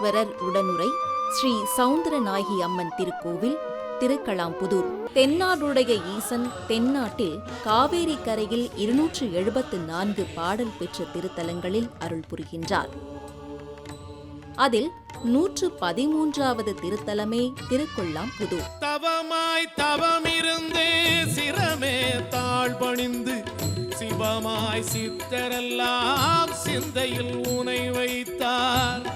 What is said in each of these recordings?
ஸ்ரீ உடனுரை ஸ்ரீ சவுந்தரநாயகி அம்மன் திருக்கோவில் திருக்கலாம்புதூர். தென்னாடுடைய ஈசன் தென்னாட்டில் காவேரி கரையில் இருநூற்று எழுபத்து நான்கு பாடல் பெற்ற திருத்தலங்களில் அருள் புரிகின்றார். அதில் நூற்று பதிமூன்றாவது திருத்தலமே திருக்கொள்ளாம்புதூர் தவமாய் தவமிருந்து சிரமே தாழ்பணிந்து சிவமாய் சித்தரெல்லாம் சிந்தையில் உனை வைத்தார்.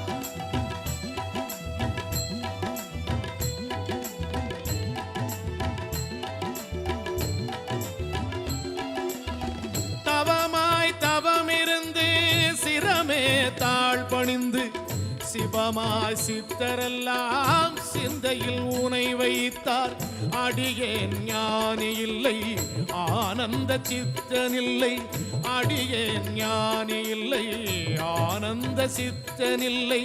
சிவமாய் சித்தரெல்லாம் சிந்தையில் உனை வைத்தார். அடியேன் ஞானி இல்லை ஆனந்த சித்தனில்லை அடியேன் ஞானி இல்லை ஆனந்த சித்தனில்லை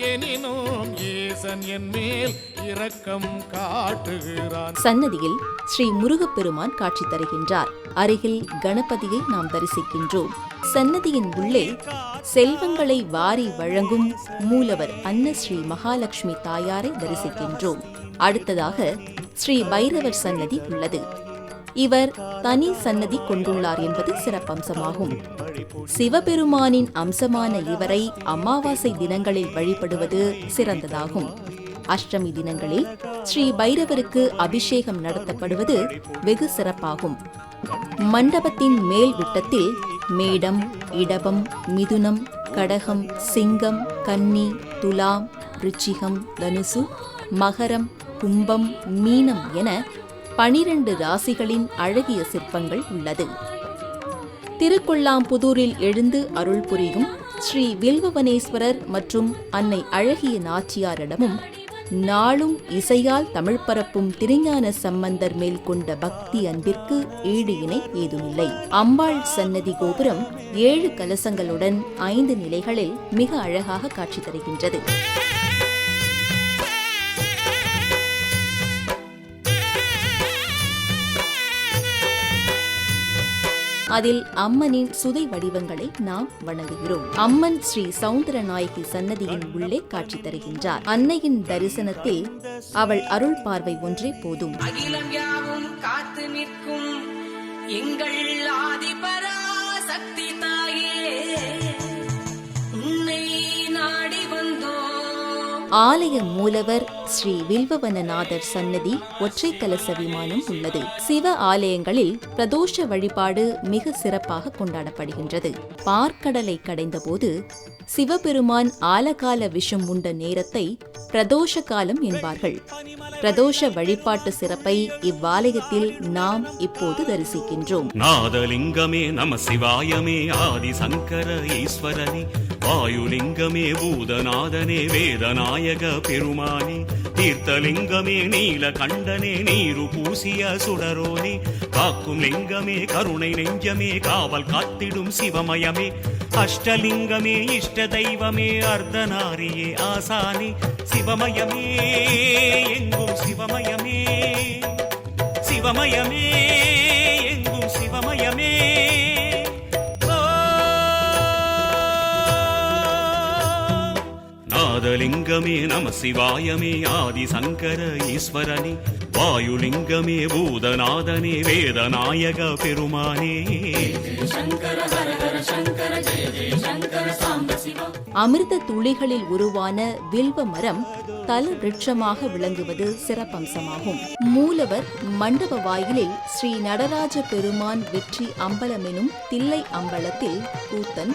எனினும் ஈசன் என் மேல் இரக்கம் காட்டுகிறான். சன்னதியில் ஸ்ரீ முருகப்பெருமான் காட்சி தருகின்றார். அருகில் கணபதியை நாம் தரிசிக்கின்றோம். சன்னதியின் உள்ளே செல்வங்களை வாரி வழங்கும் மூலவர் அன்னஸ்ரீ மகாலட்சுமி தாயாரை தரிசிக்கின்றோம். அடுத்ததாக ஸ்ரீ பைரவர் சன்னதி உள்ளது. இவர் தனி சன்னதி கொண்டுள்ளார் என்பது சிறப்பம்சமாகும். சிவபெருமானின் அம்சமான இவரை அமாவாசை தினங்களில் வழிபடுவது சிறந்ததாகும். அஷ்டமி தினங்களில் ஸ்ரீ பைரவருக்கு அபிஷேகம் நடத்தப்படுவது வெகு சிறப்பாகும். மண்டபத்தின் மேல் விட்டத்தில் மேடம் இடபம் மிதுனம் கடகம் சிங்கம் கன்னி துலாம் ரிச்சிகம் தனுசு மகரம் கும்பம் மீனம் என பனிரெண்டு ராசிகளின் அழகிய சிற்பங்கள் உள்ளது. திருக்கொள்ளாம்புதூரில் எழுந்து அருள் புரியும் ஸ்ரீ வில்வவனேஸ்வரர் மற்றும் அன்னை அழகிய நாச்சியாரிடமும் நாளும் இசையால் தமிழ் பரப்பும் திருஞான சம்பந்தர் மேல் கொண்ட பக்தி அன்பிற்கு ஈடு இணை ஏதுமில்லை. அம்பாள் சன்னதி கோபுரம் ஏழு கலசங்களுடன் ஐந்து நிலைகளில் மிக அழகாக காட்சி தருகின்றது. அதில் அம்மனின் சுதை வடிவங்களை நாம் வணங்குகிறோம். அம்மன் ஸ்ரீ சவுந்தரநாயகி சன்னதியின் உள்ளே காட்சி தருகின்றார். அன்னையின் தரிசனத்தில் அவள் அருள் பார்வை ஒன்றே போதும். அகிலம் யாவும் காத்து நிற்கும் எங்கள் ஆதிபரா சக்தி ஆலய மூலவர் ஸ்ரீ வில்வவனநாதர் சன்னதி ஒற்றை கலச விமானம் உள்ளது. சிவ ஆலயங்களில் பிரதோஷ வழிபாடு மிக சிறப்பாக கொண்டாடப்படுகின்றது. பார்க்கடலை கடைந்தபோது சிவபெருமான் ஆலகால விஷம் உண்ட நேரத்தை பிரதோஷ காலம் என்பார்கள். பிரதோஷ வழிபாட்டு சிறப்பை இவ்வாலயத்தில் நாம் இப்போது தரிசிக்கின்றோம். நாதலிங்கமே நம சிவாயமே ஆதி சங்கர ஈஸ்வரனே வாயுலிங்கமே பூதநாதனே வேதநாயக பெருமானே. தீர்த்தலிங்கமே நீல கண்டனே நீரு பூசிய சுடரோனே. காக்கும் லிங்கமே கருணை நெஞ்சமே காவல் காத்திடும் சிவமயமே. அஷ்டலிங்கமே இஷ்ட தெய்வமே அர்த்தநாரியே ஆசானே. சிவமயமே எங்கும் சிவமயமே. சிவமயமே. நாதலிங்கமே நம சிவாயமே ஆதி சங்கர ஈஸ்வரனே. வாயுலிங்கமே பூதநாதனே வேதநாயக பெருமானே. அமிர்த துளிகளில் உருவான வில்வ மரம் தல விருட்சமாக விளங்குவது சிறப்பம்சமாகும். மூலவர் மண்டப வாயிலில் ஸ்ரீ நடராஜ பெருமான் வெற்றி அம்பலமெனும் தில்லை அம்பலத்தில் கூத்தன்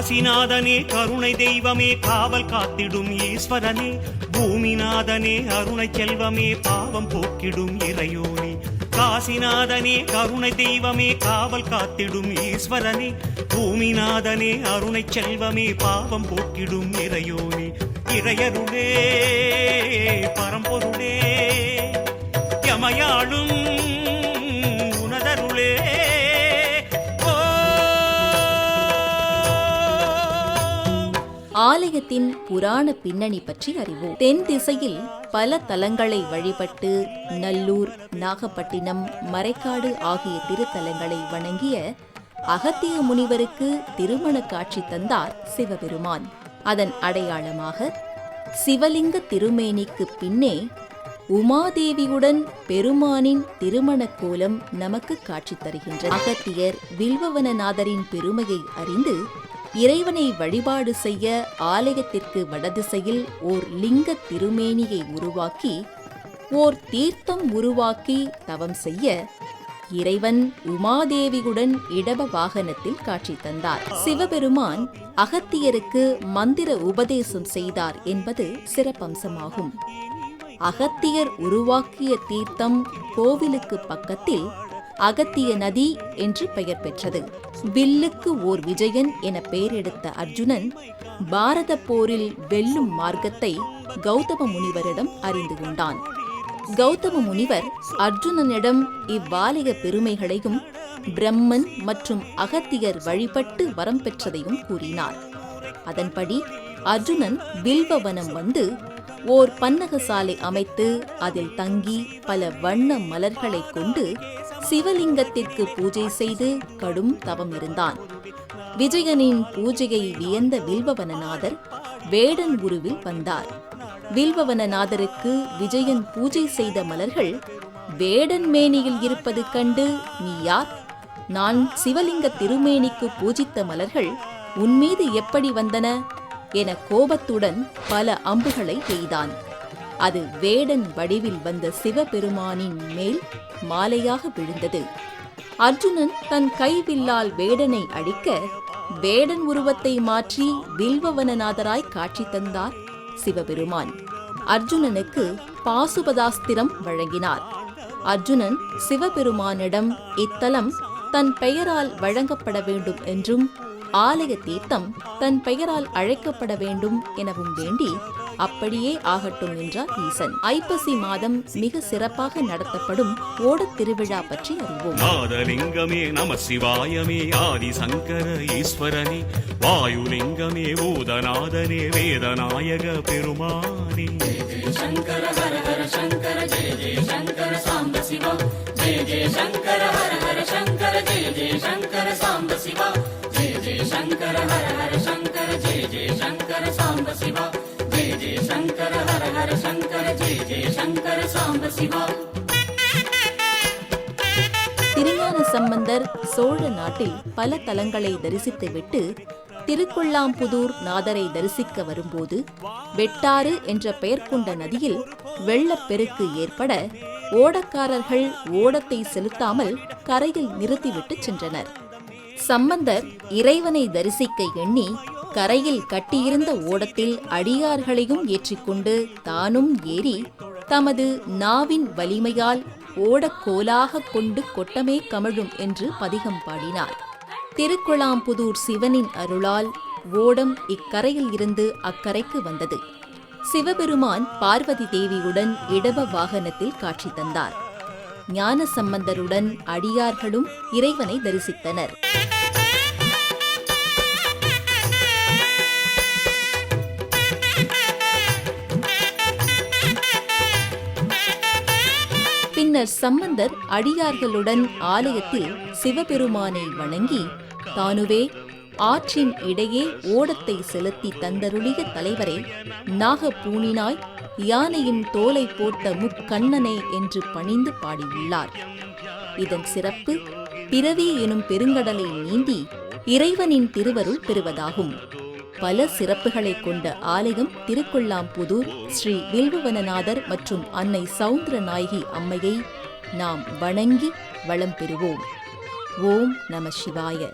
காசிநாதனே கருணை தெய்வமே காவல் காத்திடும் ஈஸ்வரனே. பூமிநாதனே அருணை செல்வமே பாவம் போக்கிடும் இறையோனே. காசிநாதனே கருணை தெய்வமே காவல் காத்திடும் ஈஸ்வரனே. பூமிநாதனே அருணை செல்வமே பாவம் போக்கிடும் இறையோனே. இறையருளே பரம்பொருளே யமையாளும் ஆலயத்தின் புராண பின்னணி பற்றி அறிவோம். தென் திசையில் பல தலங்களை வழிபட்டு நல்லூர் நாகப்பட்டினம் மறைக்காடு ஆகிய திருத்தலங்களை வணங்கிய அகத்திய முனிவருக்கு திருமண காட்சி தந்தார் சிவபெருமான். அதன் அடையாளமாக சிவலிங்க திருமேனிக்கு பின்னே உமாதேவியுடன் பெருமானின் திருமண கோலம் நமக்கு காட்சி தருகின்றது அகத்தியர் வில்வவனநாதரின் பெருமையை அறிந்து இறைவனை வழிபாடு செய்ய ஆலயத்திற்கு வடதிசையில் ஓர் லிங்க திருமேனியை உருவாக்கி ஓர் தீர்த்தம் உருவாக்கி தவம் செய்ய இறைவன் உமாதேவியுடன் இடப வாகனத்தில் காட்சி தந்தார். சிவபெருமான் அகத்தியருக்கு மந்திர உபதேசம் செய்தார் என்பது சிறப்பம்சமாகும். அகத்தியர் உருவாக்கிய தீர்த்தம் கோவிலுக்கு பக்கத்தில் அகத்திய நதி என்று பெயர் பெற்றது. வில்லுக்கு ஓர் விஜயன் என பெயரெடுத்த அர்ஜுனன் பாரத போரில் வெல்லும் மார்க்கத்தை கௌதம முனிவரிடம் அறிந்து கொண்டான். கௌதம முனிவர் அர்ஜுனனிடம் இவ்வாலய பெருமைகளையும் பிரம்மன் மற்றும் அகத்தியர் வழிபட்டு வரம் பெற்றதையும் கூறினார். அதன்படி அர்ஜுனன் வில்வவனம் வந்து ஓர் பன்னகசாலை அமைத்து அதில் தங்கி பல வண்ண மலர்களைக் கொண்டு சிவலிங்கத்திற்கு பூஜை செய்து கடும் தவம் இருந்தான். விஜயனின் பூஜையை வியந்த வில்பவனநாதர் வேடன் உருவில் வந்தார். வில்பவனநாதருக்கு விஜயன் பூஜை செய்த மலர்கள் வேடன் மேனியில் இருப்பது கண்டு நீ யார்? நான் சிவலிங்க திருமேனிக்கு பூஜித்த மலர்கள் உன்மீது எப்படி வந்தன? என கோபத்துடன் பல அம்புகளை எய்தான். அது வேடன் வடிவில் வந்த சிவபெருமானின் மேல் மாலையாக விழுந்தது. அர்ஜுனன் தன் கைவில்லால் வேடனை அழிக்க வேடன் உருவத்தை மாற்றி வில்வவனநாதராய் காட்சி தந்தார் சிவபெருமான். அர்ஜுனனுக்கு பாசுபதாஸ்திரம் வழங்கினார். அர்ஜுனன் சிவபெருமானிடம் இத்தலம் தன் பெயரால் வழங்கப்பட வேண்டும் என்றும் ஆலய தீர்த்தம் தன் பெயரால் அழைக்கப்பட வேண்டும் எனவும் வேண்டி அப்படியே ஆகட்டும் என்றார் ஈசன். ஐப்பசி மாதம் மிக சிறப்பாக நடத்தப்படும் ஓடத் திருவிழா பற்றி அறிவோம். நாதலிங்கமே நம சிவாயமே ஆதி சங்கர ஈஸ்வரனே வாயுலிங்கமே பூதநாதனே வேதநாயக பெருமானே. திருஞான சம்பந்தர் சோழ நாட்டில் பல தலங்களை தரிசித்துவிட்டு திருக்கொள்ளாம்புதூர் நாதரை தரிசிக்க வரும்போது வெட்டாறு என்ற பெயர் கொண்ட நதியில் வெள்ளப்பெருக்கு ஏற்பட ஓடக்காரர்கள் ஓடத்தை செலுத்தாமல் கரையில் நிறுத்திவிட்டு சென்றனர். சம்பந்தர் இறைவனை தரிசிக்க எண்ணி கரையில் கட்டியிருந்த ஓடத்தில் அடியார்களையும் ஏற்றிக்கொண்டு தானும் ஏறி தமது நாவின் வலிமையால் ஓடக்கோலாக கொண்டு கொட்டமே கமழும் என்று பதிகம் பாடினார். திருக்குளாம்புதூர் சிவனின் அருளால் ஓடம் இக்கரையில் இருந்து அக்கரைக்கு வந்தது. சிவபெருமான் பார்வதி தேவியுடன் இடப வாகனத்தில் காட்சி தந்தார். ஞான சம்பந்தருடன் அடியார்களும் இறைவனை தரிசித்தனர். பின்னர் சம்பந்தர் அடியார்களுடன் ஆலயத்தில் சிவபெருமானை வணங்கி தானுவே ஆற்றின் இடையே ஓடத்தை செலுத்தி தந்தருளிய தலைவரை நாகப்பூணினாய் யானையின் தோலை போட்ட முக்கண்ணனே என்று பணிந்து பாடியுள்ளார். இதன் சிறப்பு பிறவி எனும் பெருங்கடலை நீந்தி இறைவனின் திருவருள் பெறுவதாகும். பல சிறப்புகளைக் கொண்ட ஆலயம் திருக்கொள்ளாம்புதூர் ஸ்ரீ வில்வவனநாதர் மற்றும் அன்னை சவுந்தரநாயகி அம்மையை நாம் வணங்கி வளம் பெறுவோம். ஓம் நம சிவாய.